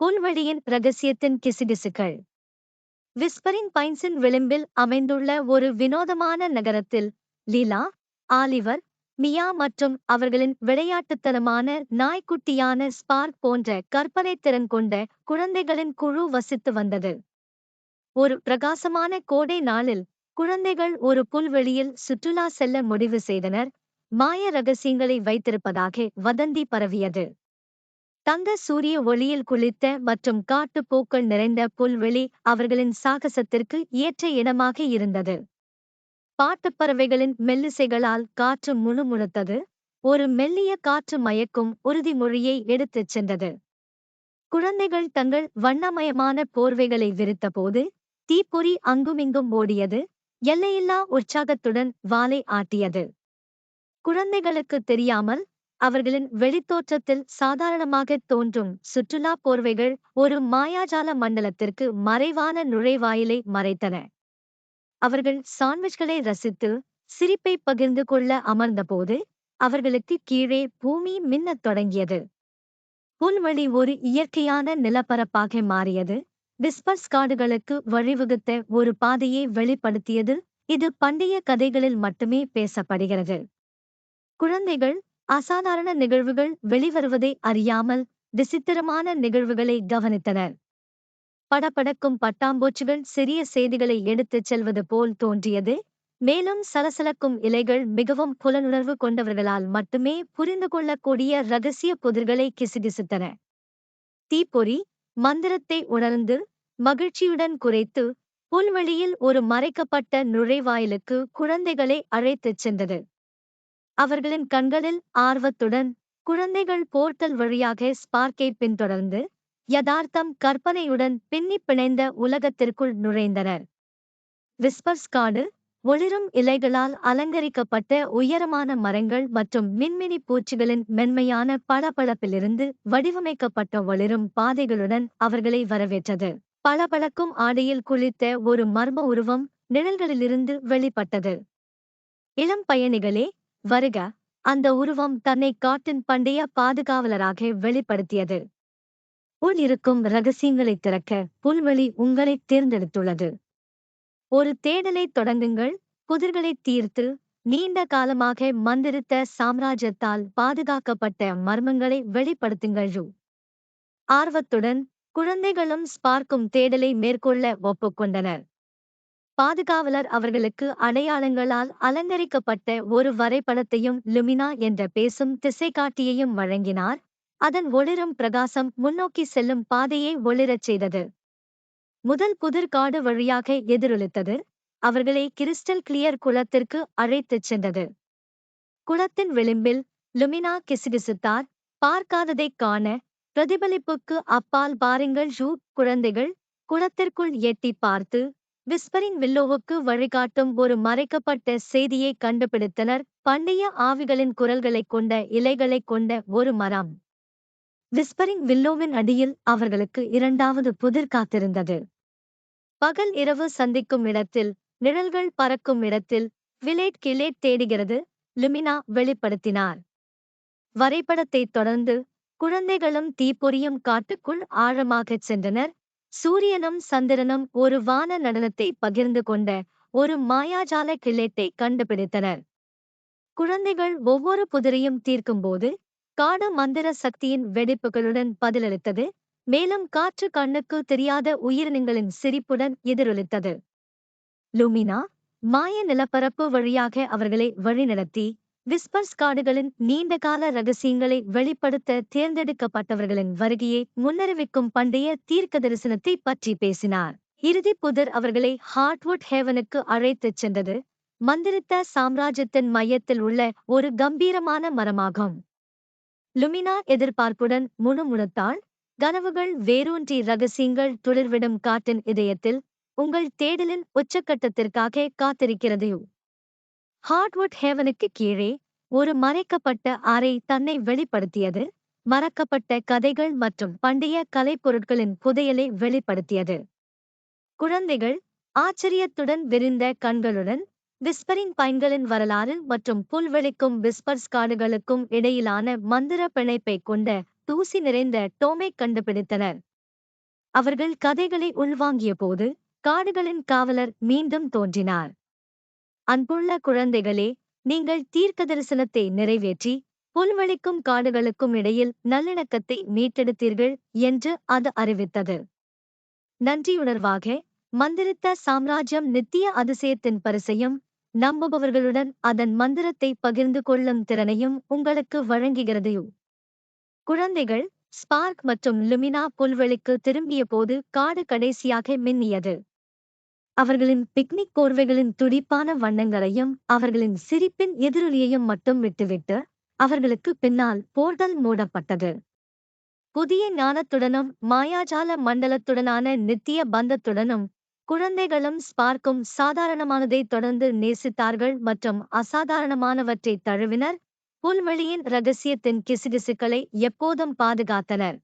புல்வெளியின் ரகசியத்தின் கிசுகிசுகள் whispering பைன்ஸின் விளிம்பில் அமைந்துள்ள ஒரு வினோதமான நகரத்தில் லீலா ஆலிவர் மியா மற்றும் அவர்களின் விளையாட்டுத்தனமான நாய்க்குட்டியான ஸ்பார்க் போன்ற கற்பனைத்திறன் கொண்ட குழந்தைகளின் குழு வசித்து வந்தது. ஒரு பிரகாசமான கோடை நாளில் குழந்தைகள் ஒரு புல்வெளியில் சுற்றுலா செல்ல முடிவு செய்தனர். மாய ரகசியங்களை வைத்திருப்பதாக வதந்தி பரவியது. தங்க சூரிய ஒளியில் குளித்த மற்றும் காட்டுப் பூக்கள் நிறைந்த புல்வெளி அவர்களின் சாகசத்திற்கு ஏற்ற இடமாக இருந்தது. பாட்டுப் பறவைகளின் மெல்லிசைகளால் காற்று முணுமுணுத்தது. ஒரு மெல்லிய காற்று மயக்கும் உறுதிமொழியை எடுத்துச் சென்றது. குழந்தைகள் தங்கள் வண்ணமயமான போர்வைகளை விரித்தபோது தீப்பொறி அங்குமிங்கும் ஓடியது. எல்லையில்லா உற்சாகத்துடன் வாலை ஆட்டியது. குழந்தைகளுக்கு தெரியாமல் அவர்களின் வெளித்தோற்றத்தில் சாதாரணமாக தோன்றும் சுற்றுலா போர்வைகள் ஒரு மாயாஜால மண்டலத்திற்கு மறைவான நுழைவாயிலை மறைத்தன. அவர்கள் சாண்ட்விச்களை ரசித்து சிரிப்பை பகிர்ந்து கொள்ள அமர்ந்தபோது அவர்களுக்கு கீழே பூமி மின்னத் தொடங்கியது. புல்வெளி ஒரு இயற்கையான நிலப்பரப்பாக மாறியது. டிஸ்பர்ஸ் காடுகளுக்கு வழிவகுத்த ஒரு பாதையை வெளிப்படுத்தியது. இது பண்டைய கதைகளில் மட்டுமே பேசப்படுகிறது. குழந்தைகள் அசாதாரண நிகழ்வுகள் வெளிவருவதை அறியாமல் விசித்திரமான நிகழ்வுகளை கவனித்தனர். படபடக்கும் பட்டாம்பூச்சிகள் சிறிய செய்திகளை எடுத்துச் செல்வது போல் தோன்றியது. மேலும் சலசலக்கும் இலைகள் மிகவும் புலனுணர்வு கொண்டவர்களால் மட்டுமே புரிந்து கொள்ளக்கூடிய ரகசிய புதிர்களை கிசுகிசுத்தன. தீப்பொறி மந்திரத்தை உணர்ந்து மகிழ்ச்சியுடன் குறைத்து புல்வெளியில் ஒரு மறைக்கப்பட்ட நுழைவாயிலுக்கு குழந்தைகளை அழைத்துச் சென்றது. அவர்களின் கண்களில் ஆர்வத்துடன் குழந்தைகள் போர்ட்டல் வழியாக ஸ்பார்க்கை பின்தொடர்ந்து யதார்த்தம் கற்பனையுடன் பின்னி பிணைந்த உலகத்திற்குள் நுழைந்தனர். விஸ்பர்ஸ் காடு ஒளிரும் இலைகளால் அலங்கரிக்கப்பட்ட உயரமான மரங்கள் மற்றும் மின்மினி பூச்சிகளின் மென்மையான பளபளப்பிலிருந்து வடிவமைக்கப்பட்ட ஒளிரும் பாதைகளுடன் அவர்களை வரவேற்றது. பளபளக்கும் ஆடையில் குளித்த ஒரு மர்ம உருவம் நிழல்களிலிருந்து வெளிப்பட்டது. இளம் பயணிகளே வருக அந்த உருவம் தன்னை காட்டின் பண்டைய பாதுகாவலராக வெளிப்படுத்தியது. உள் இருக்கும் ரகசியங்களை திறக்க புல்வெளி உங்களை தேர்ந்தெடுத்துள்ளது. ஒரு தேடலை தொடங்குங்கள் புதிர்களை தீர்த்து நீண்ட காலமாக மந்திரித்த சாம்ராஜ்யத்தால் பாதுகாக்கப்பட்ட மர்மங்களை வெளிப்படுத்துங்கள் ஆர்வத்துடன் குழந்தைகளும் ஸ்பார்க்கும் தேடலை மேற்கொள்ள ஒப்புக்கொண்டனர். பாதுகாவலர் அவர்களுக்கு அடையாளங்களால் அலங்கரிக்கப்பட்ட ஒரு வரைபடத்தையும் லுமினா என்ற பேசும் திசைகாட்டியையும் வழங்கினார். அதன் ஒளிரும் பிரகாசம் முன்னோக்கி செல்லும் பாதையை ஒளிரச் செய்தது. முதல் புதிர்காடு வழியாக எதிரொலித்தது. அவர்களை கிறிஸ்டல் கிளியர் குளத்திற்கு அழைத்துச் சென்றது. குளத்தின் விளிம்பில் லுமினா கிசுகிசுத்தார். பார்க்காததைக் காண பிரதிபலிப்புக்கு அப்பால் பாருங்கள் ஜூ குழந்தைகள். குளத்திற்குள் எட்டி பார்த்து விஸ்பரிங் வில்லோவுக்கு வழிகாட்டும் ஒரு மறைக்கப்பட்ட செய்தியை கண்டுபிடித்தனர். பண்டைய ஆவிகளின் குரல்களைக் கொண்ட இலைகளைக் கொண்ட ஒரு மரம். விஸ்பரிங் வில்லோவின் அடியில் அவர்களுக்கு இரண்டாவது புதிர் காத்திருந்தது. பகல் இரவு சந்திக்கும் இடத்தில் நிழல்கள் பறக்கும் இடத்தில் விலேட் கிலேட் தேடுகிறது. லுமினா வெளிப்படுத்தினார். வரைபடத்தைத் தொடர்ந்து குழந்தைகளும் தீப்பொறியும் காட்டுக்குள் ஆழமாகச் சென்றனர். சூரியனும் சந்திரனும் ஒரு வான நடனத்தை பகிர்ந்து கொண்ட ஒரு மாயாஜால கிளேட்டை கண்டுபிடித்தனர். குழந்தைகள் ஒவ்வொரு புதிரையும் தீர்க்கும்போது காடு மந்திர சக்தியின் வெடிப்புகளுடன் பதிலளித்தது மேலும் காற்று கண்ணுக்கு தெரியாத உயிரினங்களின் சிரிப்புடன் எதிரொலித்தது. லுமினா மாய நிலப்பரப்பு வழியாக அவர்களை வழிநடத்தி விஸ்பர்ஸ் காடுகளின் நீண்டகால ரகசியங்களை வெளிப்படுத்த தேர்ந்தெடுக்கப்பட்டவர்களின் வருகையை முன்னறிவிக்கும் பண்டைய தீர்க்க தரிசனத்தை பற்றி பேசினார். இறுதி புதர் அவர்களை ஹார்ட்வுட் ஹேவனுக்கு அழைத்துச் சென்றது. மந்திரித்த சாம்ராஜ்யத்தின் மையத்தில் உள்ள ஒரு கம்பீரமான மரமாகும். லுமினா எதிர்பார்ப்புடன் முணுமுணுத்தாள். கனவுகள் வேரூன்றி ரகசியங்கள் துளிர்விடும் காட்டின் இதயத்தில் உங்கள் தேடலின் உச்சக்கட்டத்திற்காக காத்திருக்கிறது. ஹார்ட்வுட் ஹேவனுக்கு கீழே ஒரு மறைக்கப்பட்ட அறை தன்னை வெளிப்படுத்தியது மறக்கப்பட்ட கதைகள் மற்றும் பண்டைய கலைப்பொருட்களின் புதையலை வெளிப்படுத்தியது. குழந்தைகள் ஆச்சரியத்துடன் விரிந்த கண்களுடன் விஸ்பரிங் பைன்களின் வரலாறு மற்றும் புல்வெளிக்கும் விஸ்பர்ஸ் காடுகளுக்கும் இடையிலான மந்திர பிணைப்பை கொண்ட தூசி நிறைந்த டோமை கண்டுபிடித்தனர். அவர்கள் கதைகளை உள்வாங்கியபோது காடுகளின் காவலர் மீண்டும் தோன்றினார். அன்புள்ள குழந்தைகளே நீங்கள் தீர்க்க தரிசனத்தை நிறைவேற்றி புல்வெளிக்கும் காடுகளுக்கும் இடையில் நல்லிணக்கத்தை மீட்டெடுத்தீர்கள் என்று அது அறிவித்தது. நன்றியுணர்வாக மந்திரித்த சாம்ராஜ்யம் நித்திய அதிசயத்தின் பரிசையும் நம்புபவர்களுடன் அதன் மந்திரத்தை பகிர்ந்து கொள்ளும் திறனையும் உங்களுக்கு வழங்குகிறது. குழந்தைகள் ஸ்பார்க் மற்றும் லுமினா புல்வெளிக்கு திரும்பிய போது காடு கடைசியாக மின்னியது. அவர்களின் பிக்னிக் கோர்வைகளின் துடிப்பான வண்ணங்களையும் அவர்களின் சிரிப்பின் எதிரொலியையும் மட்டும் விட்டுவிட்டு அவர்களுக்கு பின்னால் போர்டல் மூடப்பட்டது. புதிய ஞானத்துடனும் மாயாஜால மண்டலத்துடனான நித்திய பந்தத்துடனும் குழந்தைகளும் ஸ்பார்க்கும் சாதாரணமானதை தொடர்ந்து நேசித்தார்கள் மற்றும் அசாதாரணமானவற்றை தழுவினர். புல்வெளியின் ரகசியத்தின் கிசுகிசுக்களை எப்போதும் பாதுகாத்தனர்.